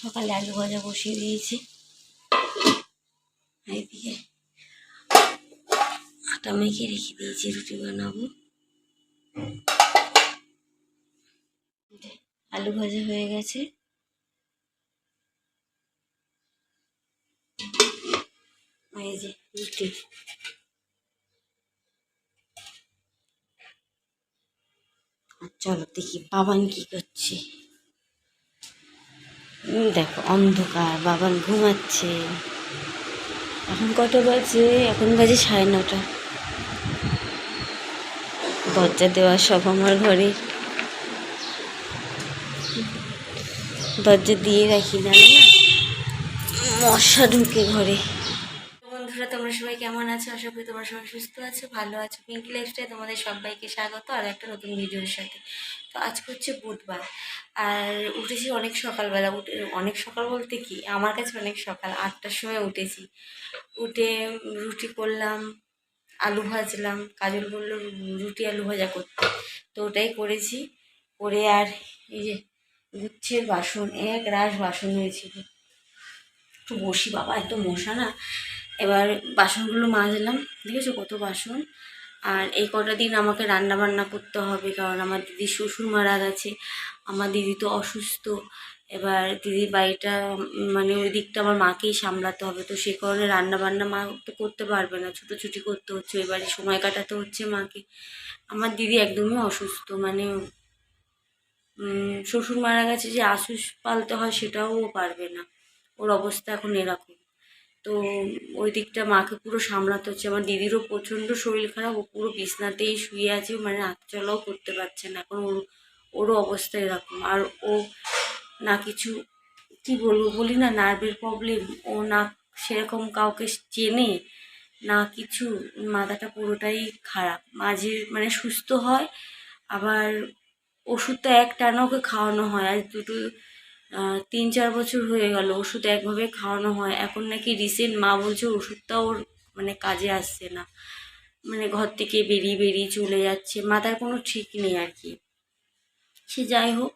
সকালে আলু ভাজা বসিয়ে দিয়েছি। এইদিকে আটা মেখে রেখে দিয়েছি, রুটি বানাবো। আলু ভাজা হয়ে গেছে। এই যে রুটি। চলো দেখি বাবান কি করছে। দেখো অন্ধকার, বাবান ঘুমাচ্ছে। এখন কটা বাজে? এখন বাজে সাড়ে নটা। দরজা দেওয়া সব আমার ঘরে। দরজা দিয়ে রাখি না না? মশা ঢুকে ঘরে। বন্ধুরা, তোমরা সবাই কেমন আছো? আশা করি তোমরা সবাই সুস্থ আছো, ভালো আছো। পিঙ্কি লাইফস্টাইল তোমাদের সবাইকে স্বাগত আর একটা নতুন ভিডিওর সাথে। তো আজকে হচ্ছে বুধবার, আর উঠেছি অনেক সকালবেলা। উঠে, অনেক সকাল বলতে কি? আমার কাছে অনেক সকাল, আটটার সময় উঠেছি। উঠে রুটি করলাম, আলু ভাজলাম, কাজল বলল, রুটি আলু ভাজা করতে। তো ওটাই করেছি। করে আর এই যে গুচ্ছের বাসন, এক রাশ বাসন হয়েছিল। একটু বসি, বাবা এত মশা না। এবার বাসনগুলো মাজলাম, দেখেছ কত বাসন? আর এই কটা দিন আমাকে রান্না বান্না করতে হবে, কারণ আমার দিদি শ্বশুর মারা গেছে, আমার দিদি তো অসুস্থ। এবার দিদির বাড়িটা মানে ওই দিকটা আমার মাকেই সামলাতে হবে, তো সে কারণে রান্না বান্না মা তো করতে পারবে না, ছুটোছুটি করতে হচ্ছে, এবারে সময় কাটাতে হচ্ছে মাকে। আমার দিদি একদমই অসুস্থ মানে শ্বশুর মারা গেছে যে আশুষ পালতে হয় সেটাও পারবে না। ওর অবস্থা এখন এরকম। তো ওই দিকটা মাকে পুরো সামলাতে হচ্ছে। আমার দিদিরও প্রচণ্ড শরীর খারাপ, ও পুরো বিছনাতেই শুয়ে আছে মানে হাত চলাও করতে পারছে না। এখন ওর ওরও অবস্থা এরকম। আর ও না কিছু, কি বলব, বলি না নার্ভের প্রবলেম ও না সেরকম কাউকে চেনে, না কিছু, মাথাটা পুরোটাই খারাপ। মাঝে মানে সুস্থ হয়, আবার ওষুধ তো এক টানা ওকে খাওয়ানো হয়। আর দুটো তিন চার বছর হয়ে গেল, ওষুধ একভাবে খাওয়ানো হয়। এখন নাকি রিসেন্ট মা বলছে ওষুধটা ওর মানে কাজে আসছে না। মানে ঘর থেকে বেরিয়ে বেরিয়ে চলে যাচ্ছে। মাথার কোনো ঠিক নেই আর কি। সে যাই হোক,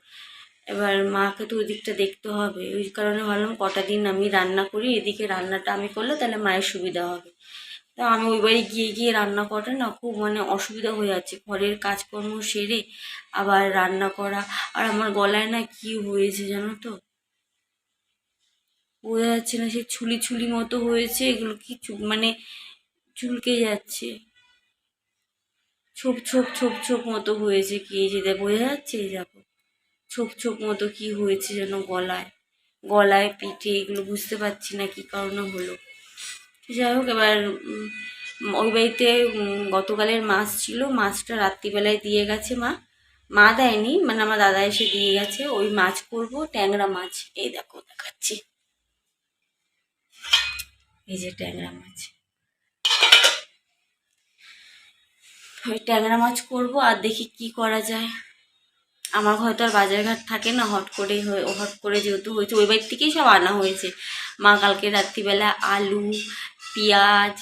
এবার মাকে তো ওই দিকটা দেখতে হবে। ওই কারণে ভাবলাম কটা দিন আমি রান্না করি, এদিকে রান্নাটা আমি করলে তাহলে মায়ের সুবিধা হবে। তা আমি ওই বাড়ি গিয়ে গিয়ে রান্না করাটা না খুব মানে অসুবিধা হয়ে যাচ্ছে। ঘরের কাজকর্ম সেরে আবার রান্না করা। আর আমার গলায় না কি হয়েছে জানো তো? বোঝা যাচ্ছে না, সে ছুলি ছুলি মতো হয়েছে, এগুলো কি মানে চুলকে যাচ্ছে। ছোপ ছোপ ছোপ ছোপ মতো হয়েছে কি এই যে বোঝা যাচ্ছে এই দেখো। ছোপ ছোপ মতো কি হয়েছে যেন গলায়। গলায়, পিঠে এগুলো বুঝতে পারছি না কি কারণে হলো। যাই হোক, এবার ওই বাড়িতে গতকালের মাছ ছিল। মাছটা রাত্রিবেলায় দিয়ে গেছে মা। মা দেয়নি মানে আমার দাদা এসে দিয়ে গেছে। ওই মাছ করব, ট্যাংরা মাছ। এই দেখো, দেখাচ্ছি। এই যে ট্যাংরা মাছ। ওই ট্যাংরা মাছ করব আর দেখি কি করা যায়। আমার হয়তো আর বাজারঘাট থাকে না, হট করে হট করে যেহেতু হয়েছে। ওই বাড়ি থেকেই সব আনা হয়েছে। মা কালকে রাত্রিবেলা আলু পেঁয়াজ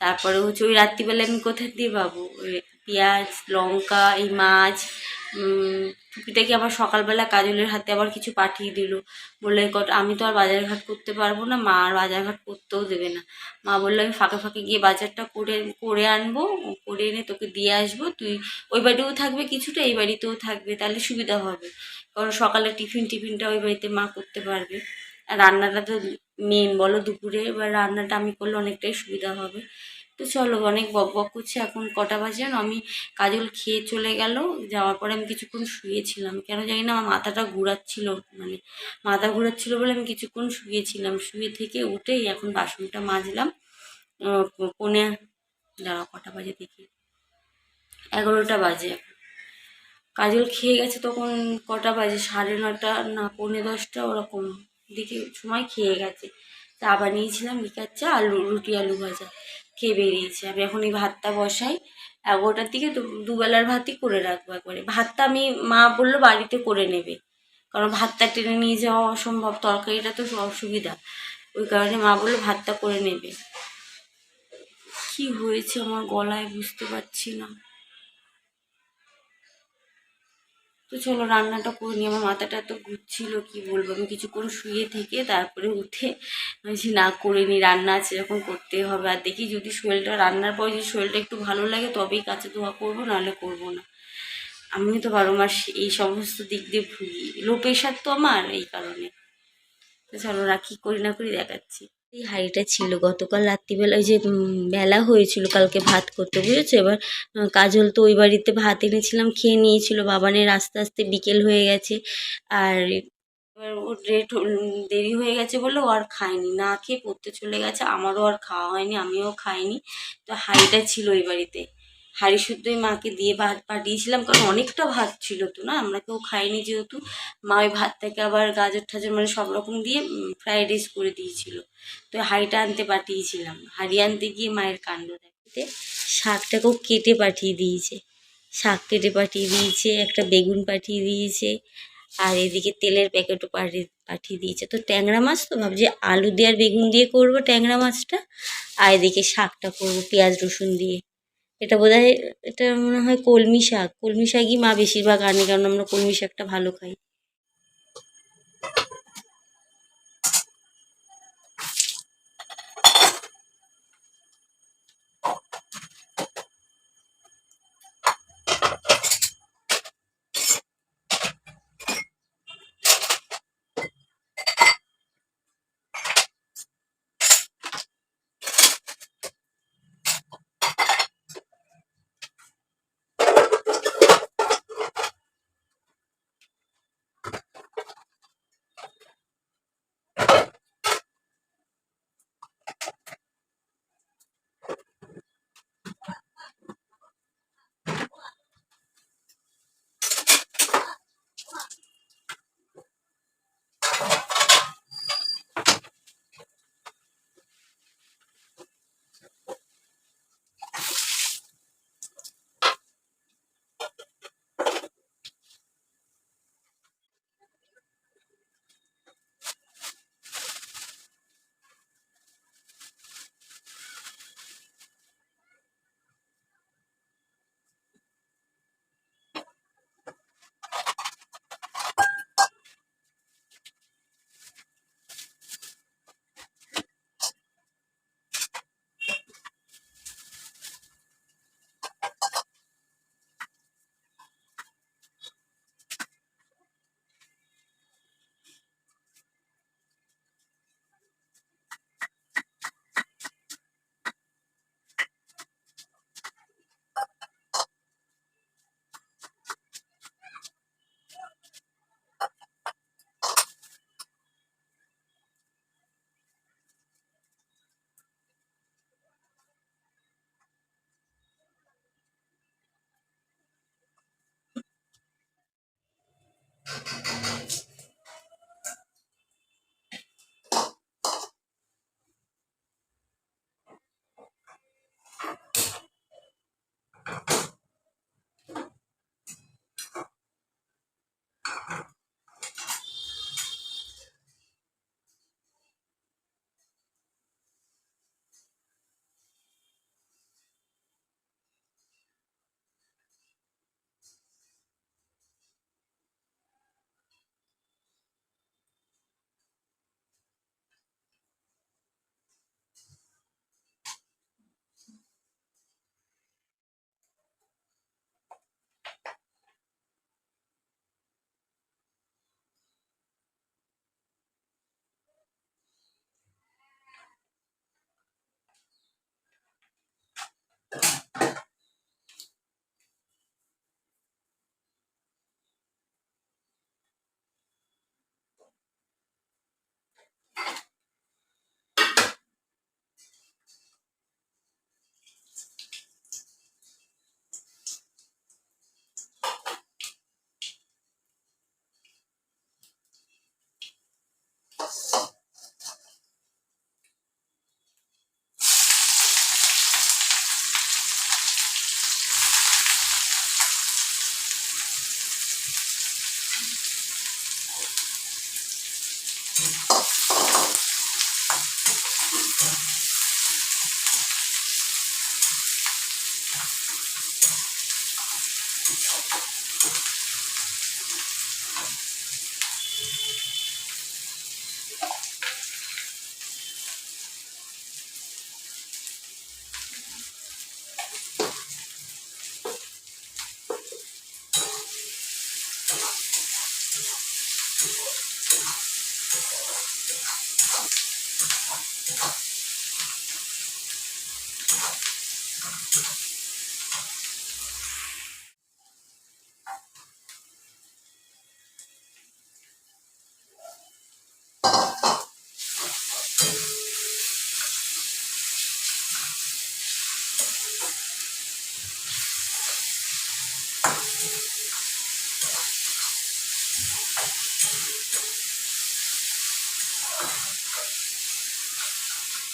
তারপরে হচ্ছে ওই রাত্রিবেলা আমি কোথায় দিয়ে পাবো পেঁয়াজ লঙ্কা এই মাছ উম, টুকিটাকি আবার সকালবেলা কাজলের হাতে আবার কিছু পাঠিয়ে দিল। বলল কটা আমি তো আর বাজারঘাট করতে পারব না মা আর বাজারঘাট করতেও দেবে না। মা বলল আমি ফাঁকে ফাঁকে গিয়ে বাজারটা করে করে আনব করে এনে তোকে দিয়ে আসব। তুই ওই বাড়িও থাকবে কিছুটা এই বাড়িতেও থাকবে তাহলে সুবিধা হবে। কারণ সকালে টিফিন টিফিনটা ওই বাড়িতে মা করতে পারবে। আর রান্নাটা তো মেন বলো দুপুরে এবার রান্নাটা আমি করলে অনেকটাই সুবিধা হবে। তো চলো, অনেক বক বক করছে। এখন কটা বাজে আমি কাজল খেয়ে চলে গেল। যাওয়ার পরে আমি কিছুক্ষণ শুয়েছিলাম। কেন জানি না, আমার মাথাটা ঘুরাচ্ছিল। মানে মাথা ঘুরাচ্ছিল বলে আমি কিছুক্ষণ শুয়েছিলাম। শুয়ে থেকে উঠেই এখন বাসনটা মাজলাম। পৌনে দাঁড়াও, কটা বাজে দেখি। এগারোটা বাজে। কাজল খেয়ে গেছে তখন কটা বাজে? সাড়ে নটা না, পৌনে দশটা, ওরকম। দিকে সময় খেয়ে গেছে। চা বানিয়েছিলাম বিকার চা, আলু, রুটি, আলু ভাজা। খেয়ে বেরিয়েছে। আমি এখন এই ভাতটা বসাই। এগারোটার দিকে দুবেলার ভাতই করে রাখব একবারে। ভাতটা আমি, মা বলল বাড়িতে করে নেবে। কারণ ভাতটা টেনে নিয়ে যাওয়া অসম্ভব, তরকারিটা তো অসুবিধা। ওই কারণে মা বলল ভাতটা করে নেবে। কি হয়েছে আমার গলায় বুঝতে পারছি না। তো চলো রান্নাটা করে নিই। আমার মাথাটা এত ঘুরছিল, কি বলব? আমি কিছুক্ষণ শুয়ে থেকে তারপরে উঠে বলছি, না, করে নি, রান্না আছে যখন করতে হবে। আর দেখি যদি শরীরটা, রান্নার পর যদি শরীরটা একটু ভালো লাগে, তবেই কাছে ধোয়া করব, নাহলে করব না। আমি তো বারো মাস এই সমস্ত দিক দিয়ে ভুগি। লো প্রেশার তো আমার এই কারণে। তো চলো, রাখি, করি না করি দেখাচ্ছি। এই হাঁড়িটা ছিল। গতকাল রাত্রিবেলা ওই যে বেলা হয়েছিল কালকে ভাত করতে, বুঝেছ? এবার কাজল তো ওই বাড়িতে ভাত এনেছিলাম, খেয়ে নিয়েছিল। বাবানের আস্তে আস্তে বিকেল হয়ে গেছে। আর এবার ওর রেট দেরি হয়ে গেছে বলে ও আর খায়নি। না খেয়ে পড়তে চলে গেছে। আমারও আর খাওয়া হয়নি, আমিও খাইনি। তো হাঁড়িটা ছিল ওই বাড়িতে। হাঁড়ি শুদ্ধই মাকে দিয়ে ভাত পাঠিয়েছিলাম, কারণ অনেকটা ভাত ছিল তো না, আমরা কেউ খাইনি যেহেতু। মা ওই ভাতটাকে আবার গাজর ঠাজর মানে সব রকম দিয়ে ফ্রাইড রাইস করে দিয়েছিল। তো হাঁড়িটা আনতে পাঠিয়েছিলাম। হাঁড়ি আনতে গিয়ে মায়ের কাণ্ড দেখতে শাকটাকেও কেটে পাঠিয়ে দিয়েছে। শাক কেটে পাঠিয়ে দিয়েছে, একটা বেগুন পাঠিয়ে দিয়েছে, আর এদিকে তেলের প্যাকেটও পাঠিয়ে পাঠিয়ে দিয়েছে। তো ট্যাংরা মাছ তো ভাবছি আলু দিয়ে আর বেগুন দিয়ে করব ট্যাংরা মাছটা, আর এদিকে শাকটা করব পেঁয়াজ রসুন দিয়ে। এটা বোধ হয় এটা মনে হয় কলমি শাক। কলমি শাকই মা বেশিরভাগ আনে, কারণ আমরা কলমি শাকটা ভালো খাই।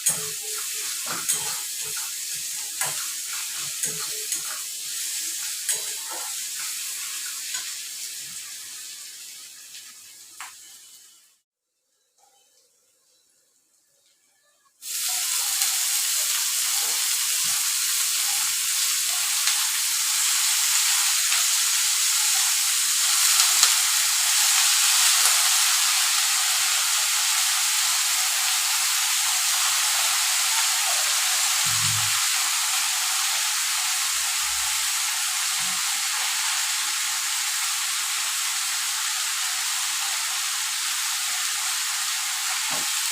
Thank you. out.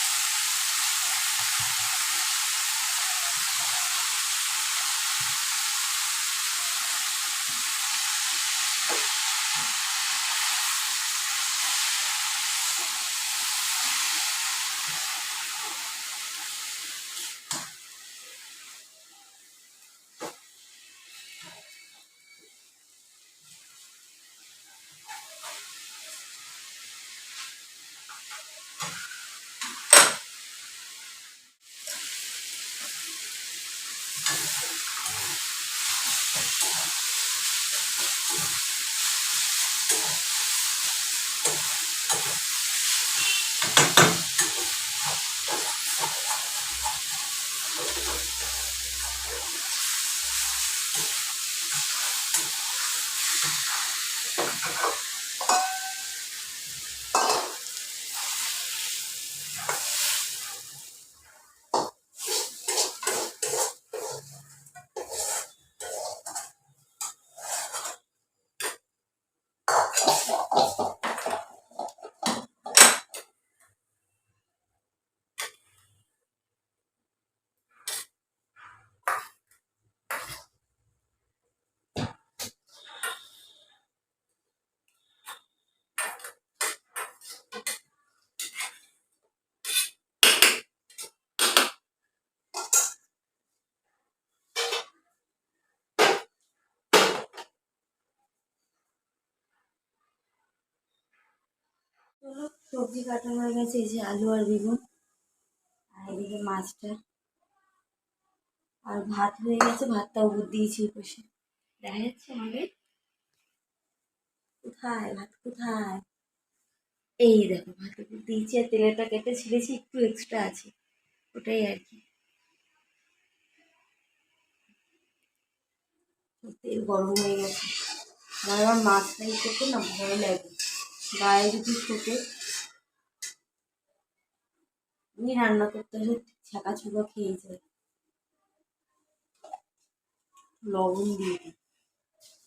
চলো সবজি কাটা হয়ে গেছে, এই যে আলু আর বেগুন আর এদিকে মাছটা। আর ভাত হয়ে গেছে ভাতটা উপর দিয়েছি বসে দেখা যাচ্ছে আমাদের। কোথায়? ভাত কোথায়? এই দেখো, ভাত দিয়েছি আর তেলেটা কেটে ছিঁড়েছি, একটু এক্সট্রা আছে। ওটাই আর কি। তেল গরম হয়ে গেছে। আমার আবার মাছ ফ্রাই করতে না ভয় লাগে। গায়ে যদি ছোটে আমি রান্না করতে হলে ছাকা ছুকা খেয়ে যায় লবণ দিয়ে দিই।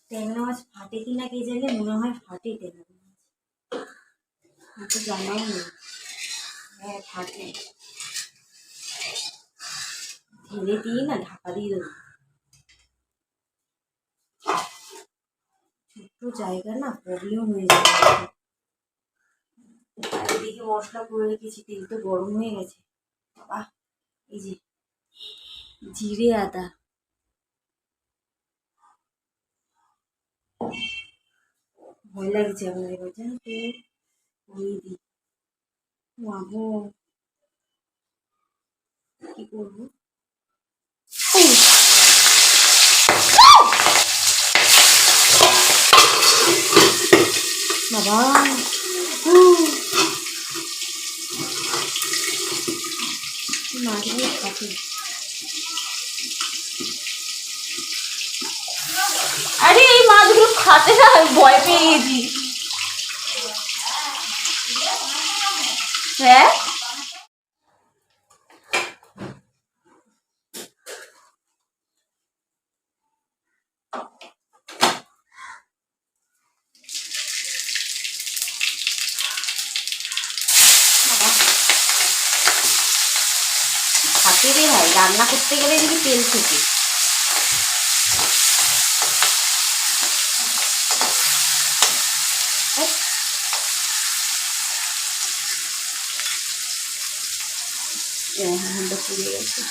ট্যাংরা মাছ ফাটে কি না কে জানে, মনে হয় ফাটে ট্যাংরা মাছ। তো জানাও নেই হ্যাঁ ফাটে। ঢেলে দিয়ে না, ঢাকা দিয়ে দেবো। ছোট্ট জায়গা না প্রবলেম হয়ে আর এদিকে মশলা করে রেখেছি তেল তো গরম হয়ে গেছে। বাবা, এই যে জিরে আদা। ভয় লাগছে আমার এবার তো ওই দি মাগো কি করব? বাবা মাছগুলো খাতে আরে এই মাছগুলো খাতে না ভয় পেয়ে গেছি। হ্যাঁ থাকে রে ভাই রান্না করতে গেলে যদি তেল থেকে। হ্যান্ডটা পুড়ে গেছে।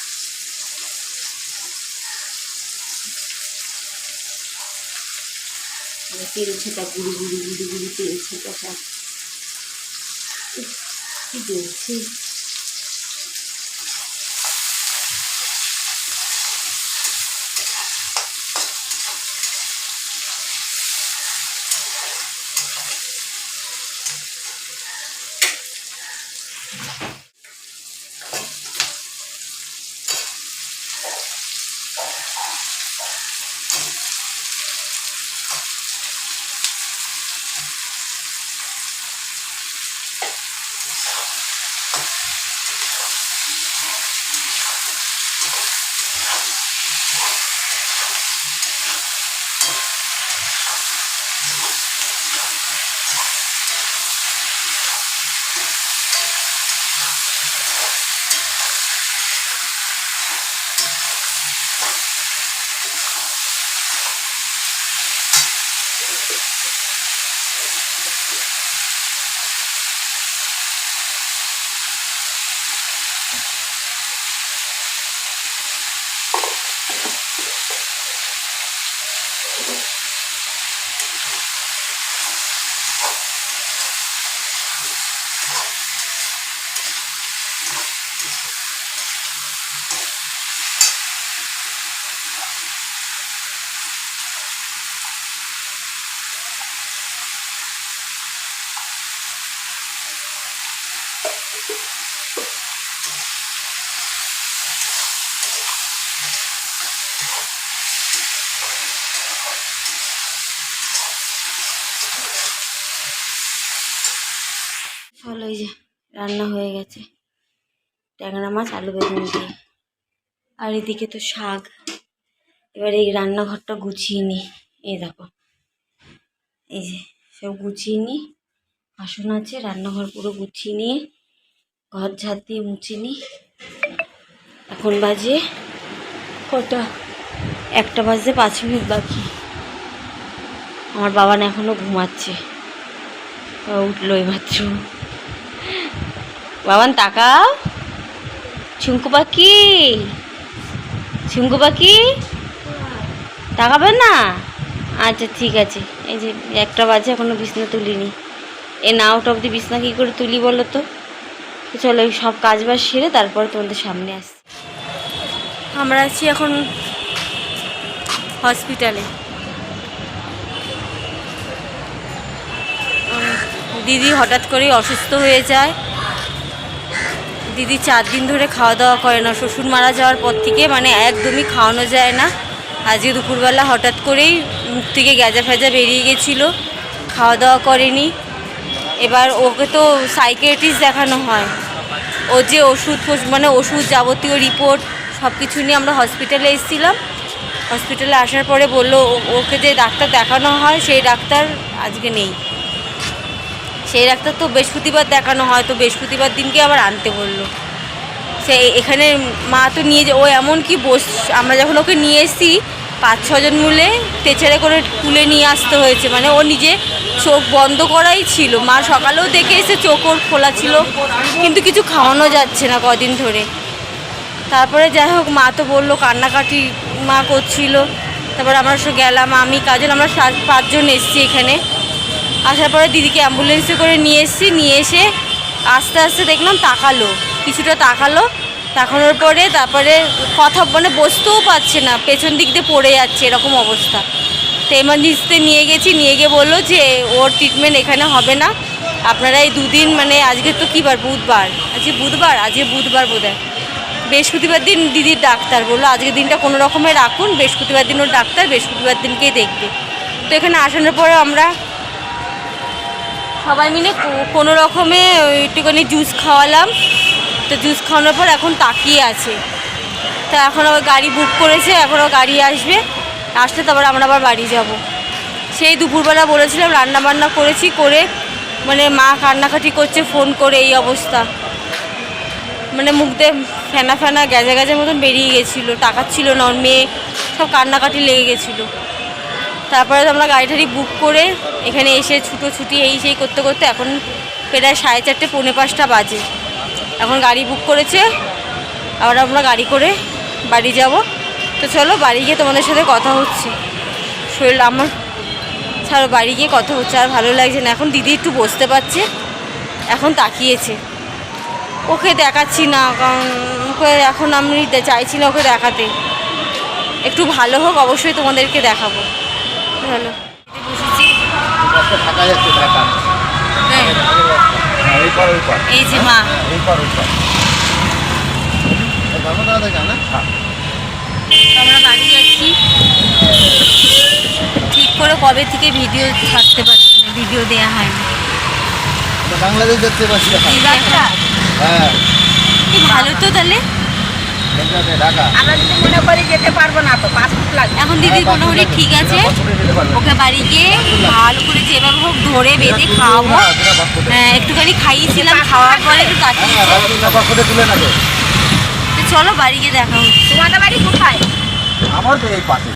তেল ছেটা গুড়ি গুড়ি গুড়ি গুড়ি তেল ছেটা কি বলছি চলো এই যে, রান্না হয়ে গেছে। ট্যাংরা মাছ, আলু বেগুন দিয়ে। আর এদিকে তো শাক। এবার এই রান্নাঘরটা গুছিয়ে নিই এই দেখো। এই যে, সব গুছিয়ে নিই বাসন আছে, রান্নাঘর পুরো গুছিয়ে নিয়ে, ঘর ঝাড় দিয়ে মুছে নিই এখন বাজে কটা? একটা বাজতে পাঁচ মিনিট বাকি। আমার বাবা না এখনও ঘুমাচ্ছে। উঠল এইমাত্র বাবান, তাকাও। ঝুমকু পাখি। ঝুমকু পাখি? তাকাবে না? আচ্ছা ঠিক আছে। এই যে একটা বাজে, এখনও বিছনা তুলিনি। এ নাওটা অবধি বিছনা কী করে তুলি বলো তো? চলো ওই সব কাজ বাজ সেরে তারপর তোমাদের সামনে আস আমরা আছি এখন হসপিটালে। দিদি হঠাৎ করেই অসুস্থ হয়ে যায়। দিদি চার দিন ধরে খাওয়া দাওয়া করে না। শ্বশুর মারা যাওয়ার পর থেকে মানে একদমই খাওয়ানো যায় না। আজকে দুপুরবেলা হঠাৎ করেই মুখ থেকে গ্যাজা ফ্যাজা বেরিয়ে গেছিল। খাওয়া দাওয়া করেনি। এবার ওকে তো সাইকিয়াট্রিস্ট দেখানো হয়। ও যে ওষুধ মানে ওষুধ যাবতীয় রিপোর্ট সব কিছু নিয়ে আমরা হসপিটালে এসেছিলাম। হসপিটালে আসার পরে বলল ওকে যে ডাক্তার দেখানো হয়, সেই ডাক্তার আজকে নেই। সেই ডাক্তার তো বৃহস্পতিবার দেখানো হয়, তো বৃহস্পতিবার দিনকে আবার আনতে বলল। সে এখানে মা তো নিয়ে ও এমন কি বস আমরা যখন ওকে নিয়ে এসেছি, পাঁচ ছজন মিলে টেচারে করে তুলে নিয়ে আসতে হয়েছে। মানে ও নিজে চোখ বন্ধ করাই ছিল। মা সকালেও দেখে এসে চোখ ওর খোলা ছিল, কিন্তু কিছু খাওয়ানো যাচ্ছে না কদিন ধরে। তারপরে যাই হোক, মা তো বলল কান্নাকাটি মা করছিল। তারপর আমরা গেলাম, আমি, কাজল, আমরা পাঁচজন এসেছি এখানে। আসার পরে দিদিকে অ্যাম্বুলেন্সে করে নিয়ে এসেছি, নিয়ে এসে আস্তে আস্তে দেখলাম তাকালো, কিছুটা তাকালো, তাকানোর পরে তারপরে কথা মানে বসতেও পারছে না, পেছন দিক দিয়ে পড়ে যাচ্ছে এরকম অবস্থা। তো এমার্জেন্সিতে নিয়ে গেছি, নিয়ে গিয়ে বলল যে ওর ট্রিটমেন্ট এখানে হবে না। আপনারা এই দুদিন মানে আজকে তো কী বার? বুধবার। আজকে বুধবার? আজকে বুধবার বোধ হয় বৃহস্পতিবার দিন দিদির ডাক্তার বলল, আজকে দিনটা কোনো রকমে রাখুন, বৃহস্পতিবার দিন ওর ডাক্তার, বৃহস্পতিবার দিনকেই দেখবে। তো এখানে আসানোর পরে আমরা সবাই মিলে কোনো রকমে একটুখানি জুস খাওয়ালাম। তো জুস খাওয়ানোর পর এখন তাকিয়ে আছে। তো এখন আবার গাড়ি বুক করেছে, এখন আবার গাড়ি আসবে। আসলে তারপর আমরা আবার বাড়ি যাব। সেই দুপুরবেলা বলেছিলাম রান্না বান্না করেছি, করে মানে মা কান্নাকাটি করছে ফোন করে এই অবস্থা। মানে মুখ দিয়ে ফেনা ফেনা, গ্যাজা গ্যাজের মতন বেরিয়ে গেছিল টাকা ছিল না ওর মেয়ে, সব কান্নাকাটি লেগে গেছিল। তারপরে তো আমরা গাড়ি টাড়ি বুক করে এখানে এসে ছুটো ছুটি এই সেই করতে করতে এখন প্রায় সাড়ে চারটে, পৌনে পাঁচটা বাজে। এখন গাড়ি বুক করেছে, আবার আমরা গাড়ি করে বাড়ি যাব। তো চলো বাড়ি গিয়ে তোমাদের সাথে কথা হচ্ছে। শরীর আমার, ছাড়ো বাড়ি গিয়ে কথা হচ্ছে, আর ভালো লাগছে না। এখন দিদি একটু বসতে পারছে, এখন তাকিয়েছে। ওকে দেখাচ্ছি না, কারণ ওকে এখন আমি চাইছি না ওকে দেখাতে। একটু ভালো হোক, অবশ্যই তোমাদেরকে দেখাবো। ভালো। বসেছি ঢাকা যাচ্ছে ঢাকা। হ্যাঁ, হ্যাঁ, এই যে মা। এই পার ওই পার ধর্মতলা থেকে না? হ্যাঁ। আমরা বাড়ি যাচ্ছি। ঠিক করে কবে থেকে ভিডিও ছাড়তে পারছি না ভিডিও দেওয়া হয়নি। তো বাংলাদেশ যাচ্ছে বাসি এই যে হ্যাঁ। কি ভালো তো তাহলে? আমরা যদি মনে করি যেতে পারব না তো পাসপোর্ট লাগবে এখন দিদির হলে ঠিক আছে ওকে বাড়ি গিয়ে ভালো করে যেভাবে হোক ধরে বেঁধে খাওয়াবো হ্যাঁ, একটুখানি খাইয়েছিলাম খাওয়ার পরে একটু কাটিয়েছে চলো বাড়ি গিয়ে দেখা হচ্ছে তোমাদের বাড়ি কোথায় আমার তো এই পাশে